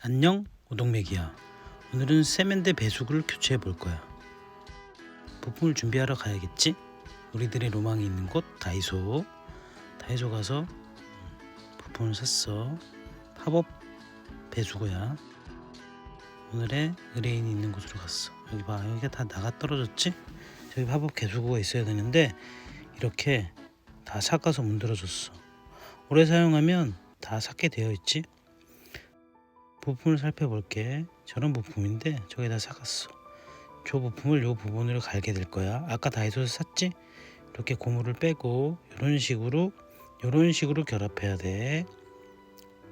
안녕 오동맥이야. 오늘은 세면대 배수구를 교체해 볼 거야. 부품을 준비하러 가야겠지? 우리들의 로망이 있는 곳 다이소. 다이소 가서 음, 부품을 샀어. 팝업 배수구야. 오늘의 의뢰인이 있는 곳으로 갔어. 여기 봐 여기가 다 나가 떨어졌지? 저기 팝업 배수구가 있어야 되는데 이렇게 다 삭아서 문드러졌어. 오래 사용하면 다 삭게 되어 있지 부품을 살펴볼게. 저런 부품인데 저기다 사갔어. 저 부품을 요 부분으로 갈게 될 거야. 아까 다이소에서 샀지? 이렇게 고무를 빼고 이런 식으로 이런 식으로 결합해야 돼.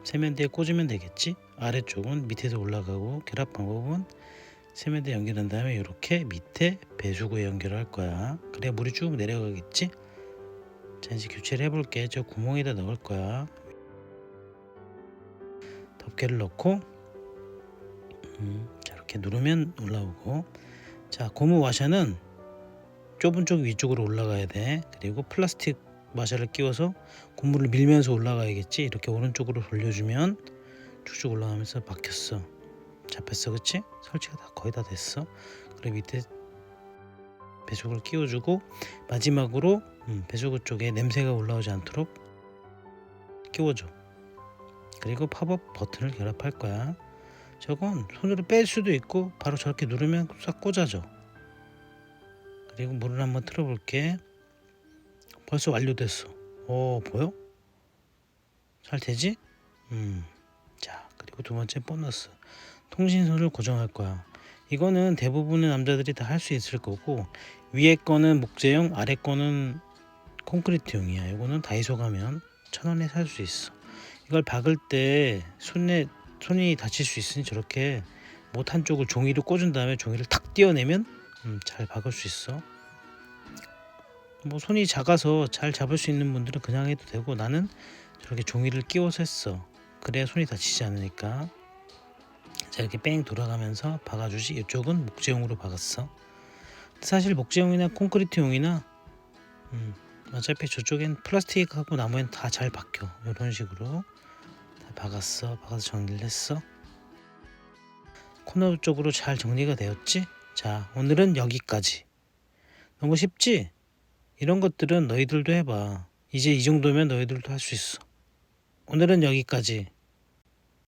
세면대에 꽂으면 되겠지? 아래쪽은 밑에서 올라가고 결합 방법은 세면대 연결한 다음에 이렇게 밑에 배수구에 연결할 거야. 그래야 물이 쭉 내려가겠지? 자 이제 교체를 해볼게. 저 구멍에다 넣을 거야. 덮개를 넣고 음, 자 이렇게 누르면 올라오고. 자 고무 와샤는 좁은 쪽 위쪽으로 올라가야 돼. 그리고 플라스틱 와샤를 끼워서 고무를 밀면서 올라가야겠지? 이렇게 오른쪽으로 돌려주면 쭉쭉 올라가면서 박혔어. 잡혔어 그치? 설치가 다 거의 다 됐어. 그리고 밑에 배수구를 끼워주고 마지막으로 음, 배수구 쪽에 냄새가 올라오지 않도록 끼워줘 그리고 팝업 버튼을 결합할 거야. 저건 손으로 뺄 수도 있고 바로 저렇게 누르면 싹 꽂아져. 그리고 물을 한번 틀어볼게. 벌써 완료됐어. 오 보여? 잘 되지? 음. 자 그리고 두 번째 보너스. 통신선을 고정할 거야. 이거는 대부분의 남자들이 다 할 수 있을 거고 위에 거는 목재용, 아래 거는 콘크리트용이야. 이거는 다이소 가면 천 원에 살 수 있어. 이걸 박을 때 손에 손이 다칠 수 있으니 저렇게 못 한쪽을 종이로 꽂은 다음에 종이를 탁 띄어내면 음, 잘 박을 수 있어. 뭐 손이 작아서 잘 잡을 수 있는 분들은 그냥 해도 되고 나는 저렇게 종이를 끼워서 했어. 그래야 손이 다치지 않으니까. 자 이렇게 뺑 돌아가면서 박아주지. 이쪽은 목재용으로 박았어. 사실 목재용이나 콘크리트용이나 음, 어차피 저쪽엔 플라스틱하고 나무엔 다 잘 박혀. 이런 식으로. 박았어. 박아서 정리를 했어. 코너 쪽으로 잘 정리가 되었지? 자 오늘은 여기까지. 너무 쉽지? 이런 것들은 너희들도 해봐. 이제 이 정도면 너희들도 할 수 있어. 오늘은 여기까지